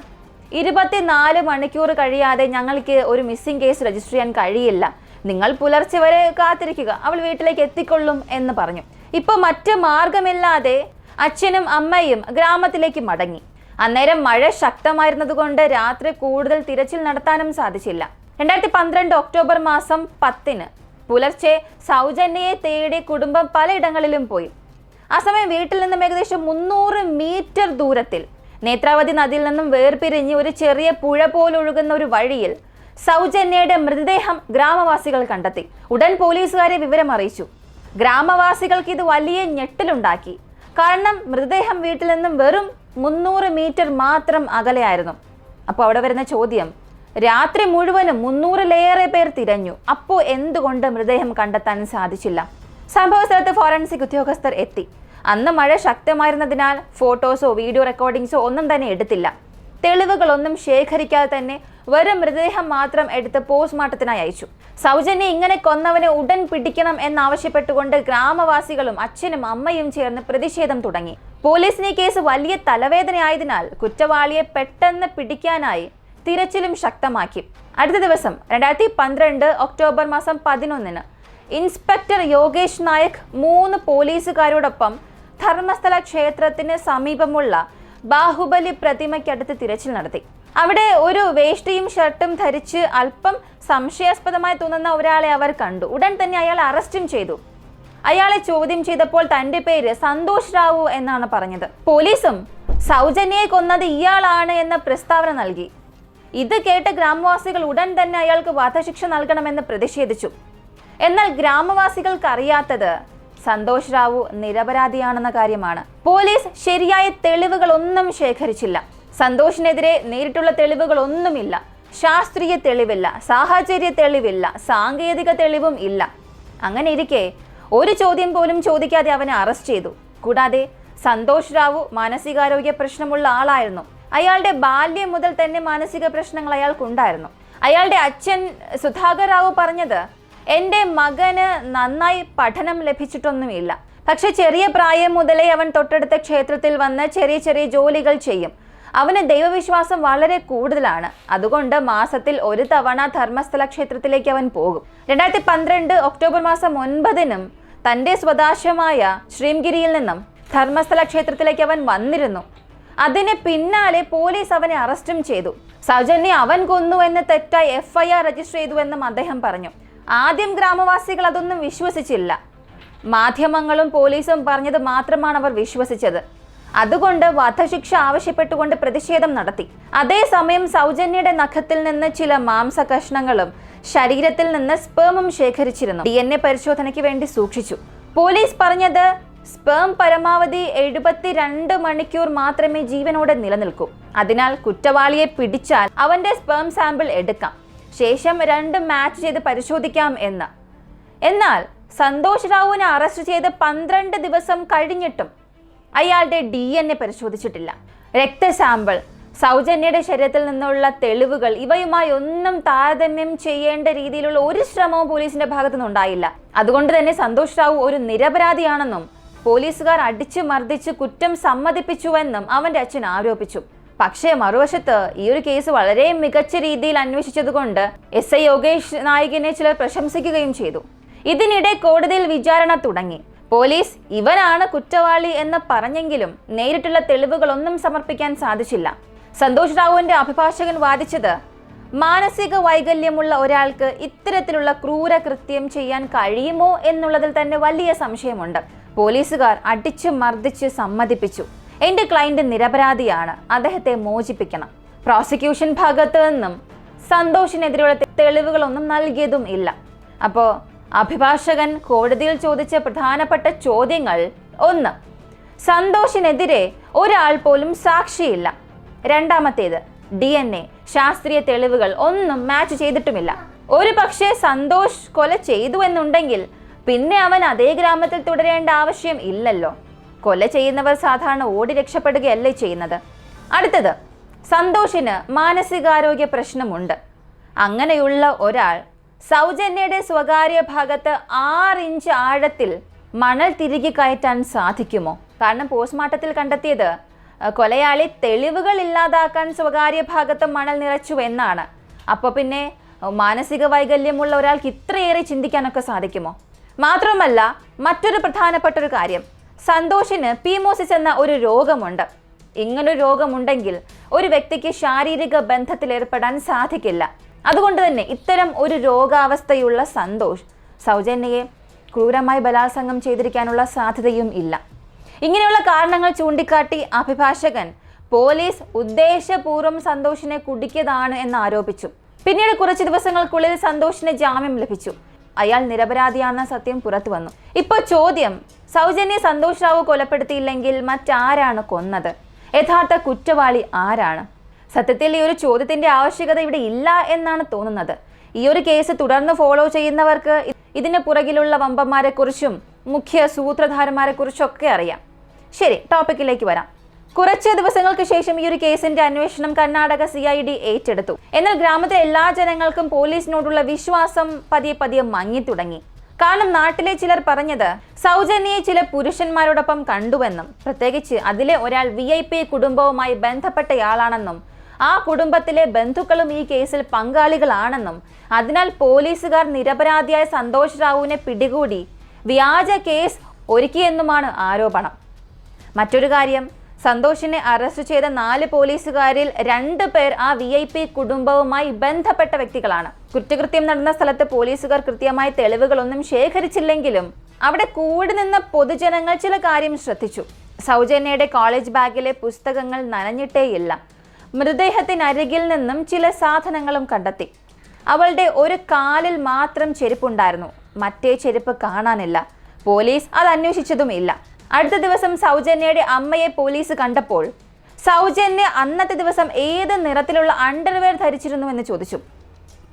ഇരുപത്തിനാല് മണിക്കൂർ കഴിയാതെ ഞങ്ങൾക്ക് ഒരു മിസ്സിംഗ് കേസ് രജിസ്റ്റർ ചെയ്യാൻ കഴിയില്ല. നിങ്ങൾ പുലർച്ചെ വരെ കാത്തിരിക്കുക അവൾ വീട്ടിലേക്ക് എത്തിക്കൊള്ളും എന്ന് പറഞ്ഞു. ഇപ്പോൾ മറ്റ് മാർഗമില്ലാതെ അച്ഛനും അമ്മയും ഗ്രാമത്തിലേക്ക് മടങ്ങി. അന്നേരം മഴ ശക്തമായിരുന്നതുകൊണ്ട് രാത്രി കൂടുതൽ തിരച്ചിൽ നടത്താനും സാധിച്ചില്ല. രണ്ടായിരത്തി പന്ത്രണ്ട് ഒക്ടോബർ മാസം പത്തിന് പുലർച്ചെ സൗജന്യയെ തേടി കുടുംബം പലയിടങ്ങളിലും പോയി. ആ സമയം വീട്ടിൽ നിന്നും ഏകദേശം മുന്നൂറ് മീറ്റർ ദൂരത്തിൽ നേത്രാവതി നദിയിൽ നിന്നും വേർപിരിഞ്ഞ് ഒരു ചെറിയ പുഴ പോലൊഴുകുന്ന ഒരു വഴിയിൽ സൗജന്യയുടെ മൃതദേഹം ഗ്രാമവാസികൾ കണ്ടെത്തി. ഉടൻ പോലീസുകാരെ വിവരം അറിയിച്ചു ഗ്രാമവാസികൾക്ക് ഇത് വലിയ ഞെട്ടലുണ്ടാക്കി. കാരണം മൃതദേഹം വീട്ടിൽ നിന്നും വെറും മുന്നൂറ് മീറ്റർ മാത്രം അകലെയായിരുന്നു. അപ്പോൾ അവിടെ വരുന്ന ചോദ്യം രാത്രി മുഴുവനും മുന്നൂറിലേറെ പേർ തിരഞ്ഞു. അപ്പോൾ എന്തുകൊണ്ട് മൃതദേഹം കണ്ടെത്താൻ സാധിച്ചില്ല? സംഭവ സ്ഥലത്ത് ഫോറൻസിക് ഉദ്യോഗസ്ഥർ എത്തി. അന്ന് മഴ ശക്തമായിരുന്നതിനാൽ ഫോട്ടോസോ വീഡിയോ റെക്കോർഡിങ്സോ ഒന്നും തന്നെ എടുത്തില്ല. തെളിവുകളൊന്നും ശേഖരിക്കാതെ തന്നെ വെറും മൃതദേഹം മാത്രം എടുത്ത് പോസ്റ്റ്മോർട്ടത്തിനായി അയച്ചു. സൗജന്യ ഇങ്ങനെ കൊന്നവനെ ഉടൻ പിടിക്കണം എന്നാവശ്യപ്പെട്ടുകൊണ്ട് ഗ്രാമവാസികളും അച്ഛനും അമ്മയും ചേർന്ന് പ്രതിഷേധം തുടങ്ങി. പോലീസിന് കേസ് വലിയ തലവേദനയായതിനാൽ കുറ്റവാളിയെ പെട്ടെന്ന് പിടിക്കാനായി തിരച്ചിലും ശക്തമാക്കി. അടുത്ത ദിവസം രണ്ടായിരത്തി പന്ത്രണ്ട് ഒക്ടോബർ മാസം പതിനൊന്നിന് ഇൻസ്പെക്ടർ യോഗേഷ് നായക് മൂന്ന് പോലീസുകാരോടൊപ്പം ധർമ്മസ്ഥല ക്ഷേത്രത്തിന് സമീപമുള്ള ബാഹുബലി പ്രതിമയ്ക്കടുത്ത് തിരച്ചിൽ നടത്തി. അവിടെ ഒരു വേഷ്ടിയും ഷർട്ടും ധരിച്ച് അല്പം സംശയാസ്പദമായി തോന്നുന്ന ഒരാളെ അവർ കണ്ടു. ഉടൻ തന്നെ അയാൾ അറസ്റ്റും ചെയ്തു. അയാളെ ചോദ്യം ചെയ്തപ്പോൾ തന്റെ പേര് സന്തോഷ് റാവു എന്നാണ് പറഞ്ഞത്. പോലീസും സൗജന്യയെ കൊന്നത് ഇയാളാണ് എന്ന പ്രസ്താവന നൽകി. ഇത് കേട്ട ഗ്രാമവാസികൾ ഉടൻ തന്നെ അയാൾക്ക് വധശിക്ഷ നൽകണമെന്ന് പ്രതിഷേധിച്ചു. എന്നാൽ ഗ്രാമവാസികൾക്ക് അറിയാത്തത് സന്തോഷ് റാവു നിരപരാധിയാണെന്ന കാര്യമാണ്. പോലീസ് ശരിയായ തെളിവുകളൊന്നും ശേഖരിച്ചില്ല. സന്തോഷിനെതിരെ നേരിട്ടുള്ള തെളിവുകളൊന്നുമില്ല. ശാസ്ത്രീയ തെളിവില്ല സാഹചര്യ തെളിവില്ല സാങ്കേതിക തെളിവും ഇല്ല. അങ്ങനെ ഇരിക്കെ ഒരു ചോദ്യം പോലും ചോദിക്കാതെ അവനെ അറസ്റ്റ് ചെയ്തു. കൂടാതെ സന്തോഷ് റാവു മാനസികാരോഗ്യ പ്രശ്നമുള്ള ആളായിരുന്നു. അയാളുടെ ബാല്യം മുതൽ തന്നെ മാനസിക പ്രശ്നങ്ങൾ അയാൾക്കുണ്ടായിരുന്നു. അയാളുടെ അച്ഛൻ സുധാകർ റാവു പറഞ്ഞത് എന്റെ മകന് നന്നായി പഠനം ലഭിച്ചിട്ടൊന്നുമില്ല. പക്ഷെ ചെറിയ പ്രായം മുതലേ അവൻ തൊട്ടടുത്ത ക്ഷേത്രത്തിൽ വന്ന് ചെറിയ ചെറിയ ജോലികൾ ചെയ്യും. അവന് ദൈവവിശ്വാസം വളരെ കൂടുതലാണ്. അതുകൊണ്ട് മാസത്തിൽ ഒരു തവണ ധർമ്മസ്ഥല ക്ഷേത്രത്തിലേക്ക് അവൻ പോകും. രണ്ടായിരത്തി പന്ത്രണ്ട് ഒക്ടോബർ മാസം ഒൻപതിനും തന്റെ സ്വദേശമായ ശ്രീംഗിരിയിൽ നിന്നും ധർമ്മസ്ഥല ക്ഷേത്രത്തിലേക്ക് അവൻ വന്നിരുന്നു. അതിന് പിന്നാലെ പോലീസ് അവനെ അറസ്റ്റും ചെയ്തു. സൗജന്യ അവൻ കൊന്നു എന്ന് തെറ്റായി എഫ്ഐആർ രജിസ്റ്റർ ചെയ്തു എന്നും അദ്ദേഹം പറഞ്ഞു. ആദ്യം ഗ്രാമവാസികൾ അതൊന്നും വിശ്വസിച്ചില്ല. മാധ്യമങ്ങളും പോലീസും പറഞ്ഞത് മാത്രമാണ് അവർ വിശ്വസിച്ചത്. അതുകൊണ്ട് വധശിക്ഷ ആവശ്യപ്പെട്ടുകൊണ്ട് പ്രതിഷേധം നടത്തി. അതേസമയം സൗജന്യയുടെ നഖത്തിൽ നിന്ന് ചില മാംസ കഷ്ണങ്ങളും ശരീരത്തിൽ നിന്ന് സ്പേമും ശേഖരിച്ചിരുന്നു. ഡി എൻ എ പരിശോധനയ്ക്ക് വേണ്ടി സൂക്ഷിച്ചു. പോലീസ് പറഞ്ഞത് സ്പേം പരമാവധി എഴുപത്തിരണ്ട് മണിക്കൂർ മാത്രമേ ജീവനോടെ നിലനിൽക്കൂ. അതിനാൽ കുറ്റവാളിയെ പിടിച്ചാൽ അവന്റെ സ്പേം സാമ്പിൾ എടുക്കാം. ശേഷം രണ്ട് മാച്ച് ചെയ്ത് പരിശോധിക്കാം എന്ന്. എന്നാൽ സന്തോഷ് റാവുവിനെ അറസ്റ്റ് ചെയ്ത് പന്ത്രണ്ട് ദിവസം കഴിഞ്ഞിട്ടും അയാളുടെ ഡി എൻ എ പരിശോധിച്ചിട്ടില്ല. രക്തസാമ്പിൾ സൗജന്യയുടെ ശരീരത്തിൽ നിന്നുള്ള തെളിവുകൾ ഇവയുമായി ഒന്നും താരതമ്യം ചെയ്യേണ്ട രീതിയിലുള്ള ഒരു ശ്രമവും പോലീസിന്റെ ഭാഗത്തു നിന്നുണ്ടായില്ല അതുകൊണ്ട് തന്നെ സന്തോഷ് റാവു ഒരു നിരപരാധിയാണെന്നും പോലീസുകാർ അടിച്ചു മർദ്ദിച്ച് കുറ്റം സമ്മതിപ്പിച്ചുവെന്നും അവന്റെ അച്ഛൻ ആരോപിച്ചു. പക്ഷേ മറുവശത്ത് ഈ ഒരു കേസ് വളരെ മികച്ച രീതിയിൽ അന്വേഷിച്ചതുകൊണ്ട് എസ് ഐ യോഗേഷ് നായികിനെ ചിലർ പ്രശംസിക്കുകയും ചെയ്തു. ഇതിനിടെ കോടതിയിൽ വിചാരണ തുടങ്ങി. പോലീസ് ഇവനാണ് കുറ്റവാളി എന്ന് പറഞ്ഞെങ്കിലും നേരിട്ടുള്ള തെളിവുകളൊന്നും സമർപ്പിക്കാൻ സാധിച്ചില്ല. സന്തോഷ് റാവുവിന്റെ അഭിഭാഷകൻ വാദിച്ചത് മാനസിക വൈകല്യമുള്ള ഒരാൾക്ക് ഇത്തരത്തിലുള്ള ക്രൂര കൃത്യം ചെയ്യാൻ കഴിയുമോ? എന്നുള്ളതിൽ തന്നെ വലിയ സംശയമുണ്ട്. പോലീസുകാർ അടിച്ചു മർദ്ദിച്ച് സമ്മതിപ്പിച്ചു. എന്റെ ക്ലയന്റ് നിരപരാധിയാണ്. അദ്ദേഹത്തെ മോചിപ്പിക്കണം. പ്രോസിക്യൂഷൻ ഭാഗത്തു നിന്നും സന്തോഷിനെതിരെയുള്ള തെളിവുകളൊന്നും നൽകിയതും ഇല്ല. അപ്പോൾ അഭിഭാഷകൻ കോടതിയിൽ ചോദിച്ച പ്രധാനപ്പെട്ട ചോദ്യങ്ങൾ ഒന്ന്. സന്തോഷിനെതിരെ ഒരാൾ പോലും സാക്ഷിയില്ല. രണ്ടാമത്തേത് ഡി എൻ എ ശാസ്ത്രീയ തെളിവുകൾ ഒന്നും മാച്ച് ചെയ്തിട്ടുമില്ല. ഒരു പക്ഷേ സന്തോഷ് കൊല ചെയ്തു എന്നുണ്ടെങ്കിൽ പിന്നെ അവൻ അതേ ഗ്രാമത്തിൽ തുടരേണ്ട ആവശ്യം ഇല്ലല്ലോ. കൊല ചെയ്യുന്നവർ സാധാരണ ഓടി രക്ഷപ്പെടുകയല്ലേ ചെയ്യുന്നത്? അടുത്തത് സന്തോഷിന് മാനസികാരോഗ്യ പ്രശ്നമുണ്ട്. അങ്ങനെയുള്ള ഒരാൾ സൗജന്യയുടെ സ്വകാര്യ ഭാഗത്ത് ആറ് ഇഞ്ച് ആഴത്തിൽ മണൽ തിരികെ കയറ്റാൻ സാധിക്കുമോ? കാരണം പോസ്റ്റ്മോർട്ടത്തിൽ കണ്ടെത്തിയത് കൊലയാളി തെളിവുകൾ ഇല്ലാതാക്കാൻ സ്വകാര്യ ഭാഗത്ത് മണൽ നിറച്ചു എന്നാണ്. അപ്പോൾ പിന്നെ മാനസിക വൈകല്യമുള്ള ഒരാൾക്ക് ഇത്രയേറെ ചിന്തിക്കാനൊക്കെ സാധിക്കുമോ? മാത്രമല്ല മറ്റൊരു പ്രധാനപ്പെട്ട ഒരു കാര്യം സന്തോഷിന് പിമോസിസ് എന്ന ഒരു രോഗമുണ്ട്. ഇങ്ങനൊരു രോഗമുണ്ടെങ്കിൽ ഒരു വ്യക്തിക്ക് ശാരീരിക ബന്ധത്തിൽ ഏർപ്പെടാൻ സാധിക്കില്ല. അതുകൊണ്ട് തന്നെ ഇത്തരം ഒരു രോഗാവസ്ഥയുള്ള സന്തോഷ് സൗജന്യയെ ക്രൂരമായി ബലാത്സംഗം ചെയ്തിരിക്കാനുള്ള സാധ്യതയും ഇല്ല. ഇങ്ങനെയുള്ള കാരണങ്ങൾ ചൂണ്ടിക്കാട്ടി അഭിഭാഷകൻ പോലീസ് ഉദ്ദേശപൂർവം സന്തോഷിനെ കുടിക്കിയതാണ് എന്ന് ആരോപിച്ചു. പിന്നീട് കുറച്ച് ദിവസങ്ങൾക്കുള്ളിൽ സന്തോഷിന് ജാമ്യം ലഭിച്ചു. അയാൾ നിരപരാധിയാണെന്ന സത്യം പുറത്തു വന്നു. ഇപ്പോൾ ചോദ്യം സൗജന്യ സന്തോഷ് റാവു കൊലപ്പെടുത്തിയില്ലെങ്കിൽ മറ്റാരാണ് കൊന്നത്? യഥാർത്ഥ കുറ്റവാളി ആരാണ്? സത്യത്തിൽ ഈ ഒരു ചോദ്യത്തിന്റെ ആവശ്യകത ഇവിടെ ഇല്ല എന്നാണ് തോന്നുന്നത്. ഈ ഒരു കേസ് തുടർന്ന് ഫോളോ ചെയ്യുന്നവർക്ക് ഇതിന് പുറകിലുള്ള വമ്പന്മാരെക്കുറിച്ചും മുഖ്യ സൂത്രധാരന്മാരെക്കുറിച്ചൊക്കെ അറിയാം. ശരി ടോപ്പിക്കിലേക്ക് വരാം. കുറച്ച് ദിവസങ്ങൾക്ക് ശേഷം ഈ ഒരു കേസിന്റെ അന്വേഷണം കർണാടക സി ഐ ഡി ഏറ്റെടുത്തു. എന്നാൽ ഗ്രാമത്തിലെ എല്ലാ ജനങ്ങൾക്കും പോലീസിനോടുള്ള വിശ്വാസം പതിയെ പതിയെ മങ്ങി തുടങ്ങി. കാരണം നാട്ടിലെ ചിലർ പറഞ്ഞത് സൗജന്യയെ ചില പുരുഷന്മാരോടൊപ്പം കണ്ടുവെന്നും പ്രത്യേകിച്ച് അതിലെ ഒരാൾ വി ഐ പി കുടുംബവുമായി ബന്ധപ്പെട്ടയാളാണെന്നും ആ കുടുംബത്തിലെ ബന്ധുക്കളും ഈ കേസിൽ പങ്കാളികളാണെന്നും അതിനാൽ പോലീസുകാർ നിരപരാധിയായ സന്തോഷ് റാവുവിനെ പിടികൂടി വ്യാജ കേസ് ഒരുക്കിയെന്നുമാണ് ആരോപണം. മറ്റൊരു കാര്യം സന്തോഷിനെ അറസ്റ്റ് ചെയ്ത നാല് പോലീസുകാരിൽ രണ്ട് പേർ ആ വി ഐ പി കുടുംബവുമായി ബന്ധപ്പെട്ട വ്യക്തികളാണ്. കുറ്റകൃത്യം നടന്ന സ്ഥലത്ത് പോലീസുകാർ കൃത്യമായ തെളിവുകളൊന്നും ശേഖരിച്ചില്ലെങ്കിലും അവിടെ കൂടി നിന്ന പൊതുജനങ്ങൾ ചില കാര്യം ശ്രദ്ധിച്ചു. സൗജന്യയുടെ കോളേജ് ബാഗിലെ പുസ്തകങ്ങൾ നനഞ്ഞിട്ടേയില്ല. മൃതദേഹത്തിനരികിൽ നിന്നും ചില സാധനങ്ങളും കണ്ടെത്തി. അവളുടെ ഒരു കാലിൽ മാത്രം ചെരുപ്പുണ്ടായിരുന്നു. മറ്റേ ചെരുപ്പ് കാണാനില്ല. പോലീസ് അത് അന്വേഷിച്ചതുമില്ല അടുത്ത ദിവസം സൗജന്യയുടെ അമ്മയെ പോലീസ് കണ്ടപ്പോൾ സൗജന്യ അന്നത്തെ ദിവസം ഏത് നിറത്തിലുള്ള അണ്ടർവെയർ ധരിച്ചിരുന്നു എന്ന് ചോദിച്ചു.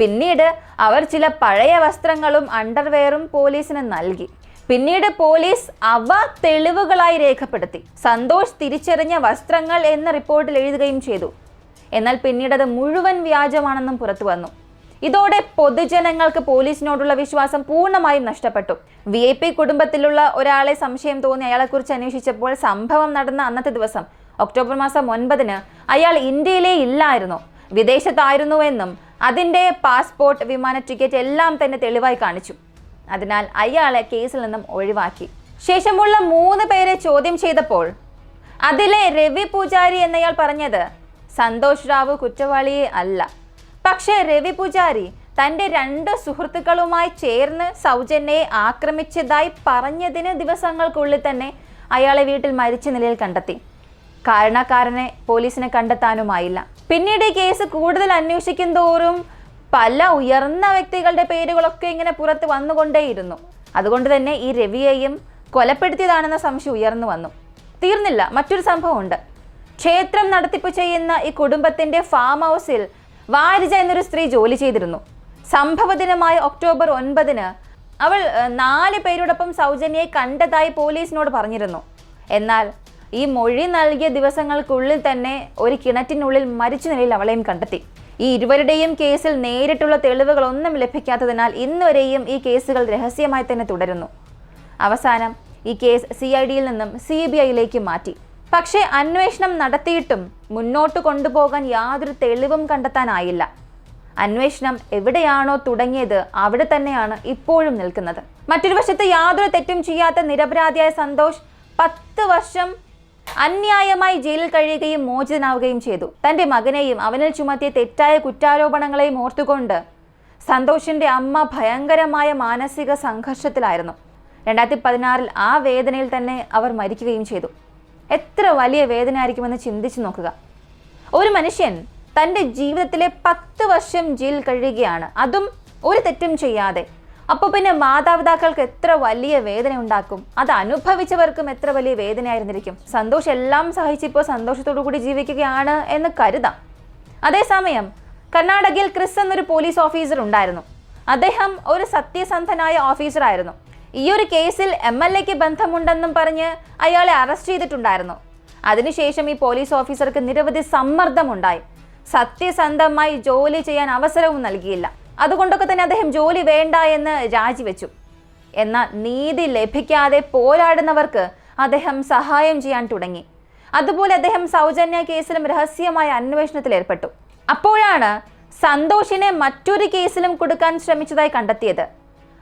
പിന്നീട് അവർ ചില പഴയ വസ്ത്രങ്ങളും അണ്ടർവെയറും പോലീസിന് നൽകി. പിന്നീട് പോലീസ് അവ തെളിവുകളായി രേഖപ്പെടുത്തി. സന്തോഷ് തിരിച്ചറിഞ്ഞ വസ്ത്രങ്ങൾ എന്ന റിപ്പോർട്ടിൽ എഴുതുകയും ചെയ്തു. എന്നാൽ പിന്നീട് അത് മുഴുവൻ വ്യാജമാണെന്നും പുറത്തു വന്നു. ഇതോടെ പൊതുജനങ്ങൾക്ക് പോലീസിനോടുള്ള വിശ്വാസം പൂർണമായും നഷ്ടപ്പെട്ടു. വി ഐ പി കുടുംബത്തിലുള്ള ഒരാളെ സംശയം തോന്നി അയാളെക്കുറിച്ച് അന്വേഷിച്ചപ്പോൾ സംഭവം നടന്ന അന്നത്തെ ദിവസം ഒക്ടോബർ മാസം ഒൻപതിന് അയാൾ ഇന്ത്യയിലേ ഇല്ലായിരുന്നു. വിദേശത്തായിരുന്നുവെന്നും അതിന്റെ പാസ്പോർട്ട് വിമാന ടിക്കറ്റ് എല്ലാം തന്നെ തെളിവായി കാണിച്ചു. അതിനാൽ അയാളെ കേസിൽ നിന്നും ഒഴിവാക്കി. ശേഷമുള്ള മൂന്ന് പേരെ ചോദ്യം ചെയ്തപ്പോൾ അതിലെ രവി പൂജാരി എന്നയാൾ പറഞ്ഞത് സന്തോഷ് റാവു കുറ്റവാളിയെ അല്ല. പക്ഷേ രവി പൂജാരി തന്റെ രണ്ട് സുഹൃത്തുക്കളുമായി ചേർന്ന് സൗജന്യയെ ആക്രമിച്ചതായി പറഞ്ഞതിന് ദിവസങ്ങൾക്കുള്ളിൽ തന്നെ അയാളെ വീട്ടിൽ മരിച്ച നിലയിൽ കണ്ടെത്തി. കാരണക്കാരനെ പോലീസിനെ കണ്ടെത്താനുമായില്ല. പിന്നീട് ഈ കേസ് കൂടുതൽ അന്വേഷിക്കും തോറും പല ഉയർന്ന വ്യക്തികളുടെ പേരുകളൊക്കെ ഇങ്ങനെ പുറത്ത് വന്നുകൊണ്ടേയിരുന്നു. അതുകൊണ്ട് തന്നെ ഈ രവിയെയും കൊലപ്പെടുത്തിയതാണെന്ന സംശയം ഉയർന്നു വന്നു. തീർന്നില്ല മറ്റൊരു സംഭവമുണ്ട്. ക്ഷേത്രം നടത്തിപ്പ് ചെയ്യുന്ന ഈ കുടുംബത്തിന്റെ ഫാം ഹൗസിൽ വാരിജ എന്നൊരു സ്ത്രീ ജോലി ചെയ്തിരുന്നു. സംഭവ ദിനമായ ഒക്ടോബർ ഒൻപതിന് അവൾ നാല് പേരോടൊപ്പം സൗജന്യയെ കണ്ടതായി പോലീസിനോട് പറഞ്ഞിരുന്നു. എന്നാൽ ഈ മൊഴി നൽകിയ ദിവസങ്ങൾക്കുള്ളിൽ തന്നെ ഒരു കിണറ്റിനുള്ളിൽ മരിച്ച നിലയിൽ അവളെയും കണ്ടെത്തി. ഈ ഇരുവരുടെയും കേസിൽ നേരിട്ടുള്ള തെളിവുകളൊന്നും ലഭിക്കാത്തതിനാൽ ഇന്നുവരെയും ഈ കേസുകൾ രഹസ്യമായി തന്നെ തുടരുന്നു. അവസാനം ഈ കേസ് സി ഐ ഡിയിൽ നിന്നും സി ബി ഐയിലേക്ക് മാറ്റി. പക്ഷേ അന്വേഷണം നടത്തിയിട്ടും മുന്നോട്ട് കൊണ്ടുപോകാൻ യാതൊരു തെളിവും കണ്ടെത്താനായില്ല. അന്വേഷണം എവിടെയാണോ തുടങ്ങിയത് അവിടെ തന്നെയാണ് ഇപ്പോഴും നിൽക്കുന്നത്. മറ്റൊരു വശത്ത് യാതൊരു തെറ്റും ചെയ്യാത്ത നിരപരാധിയായ സന്തോഷ് പത്ത് വർഷം അന്യായമായി ജയിലിൽ കഴിയുകയും മോചിതനാവുകയും ചെയ്തു. തന്റെ മകനെയും അവനിൽ ചുമത്തിയ തെറ്റായ കുറ്റാരോപണങ്ങളെയും ഓർത്തുകൊണ്ട് സന്തോഷിന്റെ അമ്മ ഭയങ്കരമായ മാനസിക സംഘർഷത്തിലായിരുന്നു. രണ്ടായിരത്തി പതിനാറിൽ ആ വേദനയിൽ തന്നെ അവർ മരിക്കുകയും ചെയ്തു. എത്ര വലിയ വേദന വേദനയായിരിക്കുമെന്ന് ചിന്തിച്ചു നോക്കുക. ഒരു മനുഷ്യൻ തന്റെ ജീവിതത്തിലെ പത്ത് വർഷം ജയിൽ കഴിയുകയാണ്. അതും ഒരു തെറ്റും ചെയ്യാതെ. അപ്പോൾ പിന്നെ മാതാപിതാക്കൾക്ക് എത്ര വലിയ വേദന ഉണ്ടാക്കും? അത് അനുഭവിച്ചവർക്കും എത്ര വലിയ വേദനയായിരുന്നിരിക്കും? സന്തോഷം എല്ലാം സഹിച്ചിപ്പോൾ സന്തോഷത്തോടു കൂടി ജീവിക്കുകയാണ് എന്ന് കരുതാം. അതേസമയം കർണാടകയിൽ ക്രിസ് എന്നൊരു പോലീസ് ഓഫീസർ ഉണ്ടായിരുന്നു. അദ്ദേഹം ഒരു സത്യസന്ധനായ ഓഫീസറായിരുന്നു. ഈ ഒരു കേസിൽ എം എൽ എക്ക് ബന്ധമുണ്ടെന്നും പറഞ്ഞ് അയാളെ അറസ്റ്റ് ചെയ്തിട്ടുണ്ടായിരുന്നു. അതിനുശേഷം ഈ പോലീസ് ഓഫീസർക്ക് നിരവധി സമ്മർദ്ദമുണ്ടായി. സത്യസന്ധമായി ജോലി ചെയ്യാൻ അവസരവും നൽകിയില്ല. അതുകൊണ്ടൊക്കെ തന്നെ അദ്ദേഹം ജോലി വേണ്ട എന്ന് രാജിവെച്ചു. എന്നാൽ നീതി ലഭിക്കാതെ പോരാടുന്നവർക്ക് അദ്ദേഹം സഹായം ചെയ്യാൻ തുടങ്ങി. അതുപോലെ അദ്ദേഹം സൗജന്യ കേസിലും രഹസ്യമായ അന്വേഷണത്തിൽ ഏർപ്പെട്ടു. അപ്പോഴാണ് സന്തോഷിനെ മറ്റൊരു കേസിലും കൊടുക്കാൻ ശ്രമിച്ചതായി കണ്ടെത്തിയത്.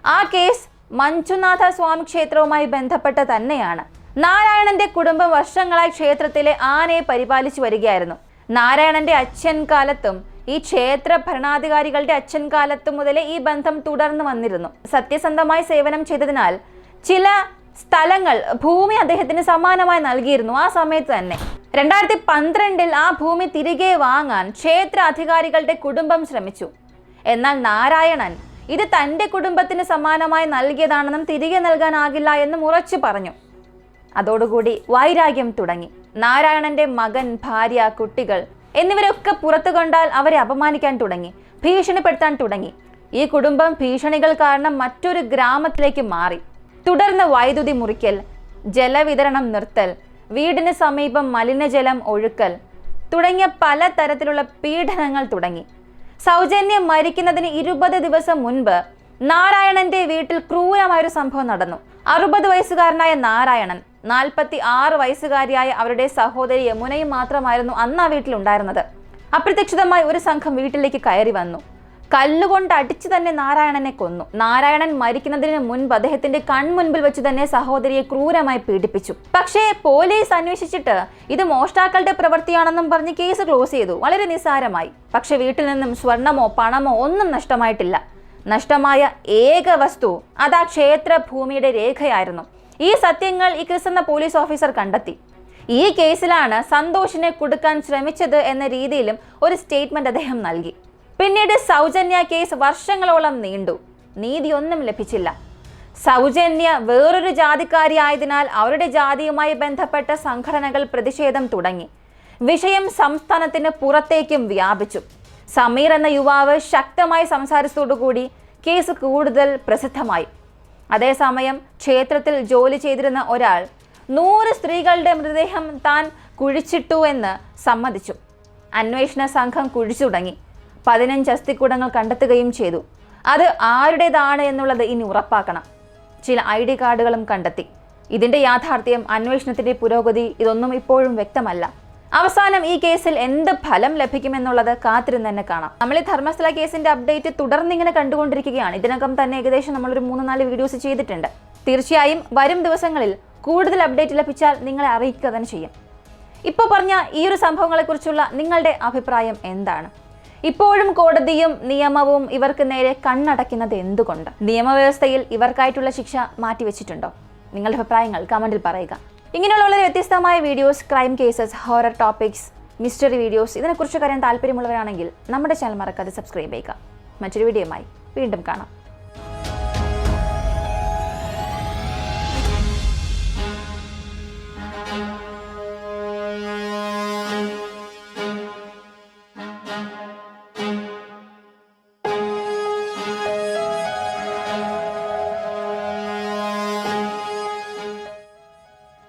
ആ കേസ് മഞ്ജുനാഥ സ്വാമി ക്ഷേത്രവുമായി ബന്ധപ്പെട്ട തന്നെയാണ്. നാരായണന്റെ കുടുംബം വർഷങ്ങളായി ക്ഷേത്രത്തിലെ ആനയെ പരിപാലിച്ചു വരികയായിരുന്നു. നാരായണന്റെ അച്ഛൻ കാലത്തും ഈ ക്ഷേത്ര ഭരണാധികാരികളുടെ അച്ഛൻ കാലത്തു മുതലേ ഈ ബന്ധം തുടർന്നു വന്നിരുന്നു. സത്യസന്ധമായി സേവനം ചെയ്തതിനാൽ ചില സ്ഥലങ്ങൾ ഭൂമി അദ്ദേഹത്തിന് സമാനമായി നൽകിയിരുന്നു ആ സമയത്ത് തന്നെ. രണ്ടായിരത്തി പന്ത്രണ്ടിൽ ആ ഭൂമി തിരികെ വാങ്ങാൻ ക്ഷേത്ര അധികാരികളുടെ കുടുംബം ശ്രമിച്ചു. എന്നാൽ നാരായണൻ ഇത് തന്റെ കുടുംബത്തിന് സമാനമായി നൽകിയതാണെന്നും തിരികെ നൽകാനാകില്ല എന്നും ഉറച്ചു പറഞ്ഞു. അതോടുകൂടി വൈരാഗ്യം തുടങ്ങി. നാരായണന്റെ മകൻ ഭാര്യ കുട്ടികൾ എന്നിവരൊക്കെ പുറത്തു കണ്ടാൽ അവരെ അപമാനിക്കാൻ തുടങ്ങി ഭീഷണിപ്പെടുത്താൻ തുടങ്ങി. ഈ കുടുംബം ഭീഷണികൾ കാരണം മറ്റൊരു ഗ്രാമത്തിലേക്ക് മാറി. തുടർന്ന് വൈദ്യുതി മുറിക്കൽ ജലവിതരണം നിർത്തൽ വീടിന് സമീപം മലിനജലം ഒഴുക്കൽ തുടങ്ങിയ പല തരത്തിലുള്ള പീഡനങ്ങൾ തുടങ്ങി. സൗജന്യം മരിക്കുന്നതിന് ഇരുപത് ദിവസം മുൻപ് നാരായണന്റെ വീട്ടിൽ ക്രൂരമായൊരു സംഭവം നടന്നു. അറുപത് വയസ്സുകാരനായ നാരായണൻ നാൽപ്പത്തി ആറ് വയസ്സുകാരിയായ അവരുടെ സഹോദരി യമുനയും മാത്രമായിരുന്നു അന്ന് ആ വീട്ടിലുണ്ടായിരുന്നത് അപ്രതീക്ഷിതമായി ഒരു സംഘം വീട്ടിലേക്ക് കയറി വന്നു. കല്ലുകൊണ്ട് അടിച്ച് തന്നെ നാരായണനെ കൊന്നു. നാരായണൻ മരിക്കുന്നതിന് മുൻപ് അദ്ദേഹത്തിന്റെ കൺമുൻപിൽ വെച്ച് തന്നെ സഹോദരിയെ ക്രൂരമായി പീഡിപ്പിച്ചു. പക്ഷേ പോലീസ് അന്വേഷിച്ചിട്ട് ഇത് മോഷ്ടാക്കളുടെ പ്രവൃത്തിയാണെന്നും പറഞ്ഞ് കേസ് ക്ലോസ് ചെയ്തു. വളരെ നിസ്സാരമായി. പക്ഷെ വീട്ടിൽ നിന്നും സ്വർണമോ പണമോ ഒന്നും നഷ്ടമായിട്ടില്ല. നഷ്ടമായ ഏക വസ്തു അത് ആ ക്ഷേത്ര ഭൂമിയുടെ രേഖയായിരുന്നു. ഈ സത്യങ്ങൾ ഈ ക്രിസ് എന്ന പോലീസ് ഓഫീസർ കണ്ടെത്തി. ഈ കേസിലാണ് സന്തോഷിനെ കൊടുക്കാൻ ശ്രമിച്ചത് എന്ന രീതിയിലും ഒരു സ്റ്റേറ്റ്മെന്റ് അദ്ദേഹം നൽകി. പിന്നീട് സൗജന്യ കേസ് വർഷങ്ങളോളം നീണ്ടു. നീതിയൊന്നും ലഭിച്ചില്ല. സൗജന്യ വേറൊരു ജാതിക്കാരി ആയതിനാൽ അവരുടെ ജാതിയുമായി ബന്ധപ്പെട്ട സംഘടനകൾ പ്രതിഷേധം തുടങ്ങി. വിഷയം സംസ്ഥാനത്തിന് പുറത്തേക്കും വ്യാപിച്ചു. സമീർ എന്ന യുവാവ് ശക്തമായി സംസാരിച്ചതോടുകൂടി കേസ് കൂടുതൽ പ്രസിദ്ധമായി. അതേസമയം ക്ഷേത്രത്തിൽ ജോലി ചെയ്തിരുന്ന ഒരാൾ നൂറ് സ്ത്രീകളുടെ മൃതദേഹം താൻ കുഴിച്ചിട്ടു എന്ന് സമ്മതിച്ചു. അന്വേഷണ സംഘം കുഴിച്ചു തുടങ്ങി പതിനഞ്ച് അസ്ഥിക്കൂടങ്ങൾ കണ്ടെത്തുകയും ചെയ്തു. അത് ആരുടേതാണ് എന്നുള്ളത് ഇനി ഉറപ്പാക്കണം. ചില ഐ ഡി കാർഡുകളും കണ്ടെത്തി. ഇതിന്റെ യാഥാർത്ഥ്യം അന്വേഷണത്തിന്റെ പുരോഗതി ഇതൊന്നും ഇപ്പോഴും വ്യക്തമല്ല. അവസാനം ഈ കേസിൽ എന്ത് ഫലം ലഭിക്കുമെന്നുള്ളത് കാത്തിരുന്ന് തന്നെ കാണാം. നമ്മൾ ഈ ധർമ്മസ്ഥല കേസിന്റെ അപ്ഡേറ്റ് തുടർന്നിങ്ങനെ കണ്ടുകൊണ്ടിരിക്കുകയാണ്. ഇതിനകം തന്നെ ഏകദേശം നമ്മളൊരു മൂന്ന് നാല് വീഡിയോസ് ചെയ്തിട്ടുണ്ട്. തീർച്ചയായും വരും ദിവസങ്ങളിൽ കൂടുതൽ അപ്ഡേറ്റ് ലഭിച്ചാൽ നിങ്ങളെ അറിയിക്കുക തന്നെ ചെയ്യും. ഇപ്പോൾ പറഞ്ഞ ഈ ഒരു സംഭവങ്ങളെക്കുറിച്ചുള്ള നിങ്ങളുടെ അഭിപ്രായം എന്താണ്? ഇപ്പോഴും കോടതിയും നിയമവും ഇവർക്ക് നേരെ കണ്ണടയ്ക്കുന്നത് എന്തുകൊണ്ട്? നിയമവ്യവസ്ഥയിൽ ഇവർക്കായിട്ടുള്ള ശിക്ഷ മാറ്റിവെച്ചിട്ടുണ്ടോ? നിങ്ങളുടെ അഭിപ്രായങ്ങൾ കമന്റിൽ പറയുക. ഇങ്ങനെയുള്ള വളരെ വ്യത്യസ്തമായ videos crime cases horror topics mystery videos ഇതിനെക്കുറിച്ച് അറിയാൻ താല്പര്യമുള്ളവരാണെങ്കിൽ നമ്മുടെ ചാനൽ മറക്കാതെ സബ്സ്ക്രൈബ് ചെയ്യുക. മറ്റൊരു വീഡിയോയുമായി വീണ്ടും കാണാം.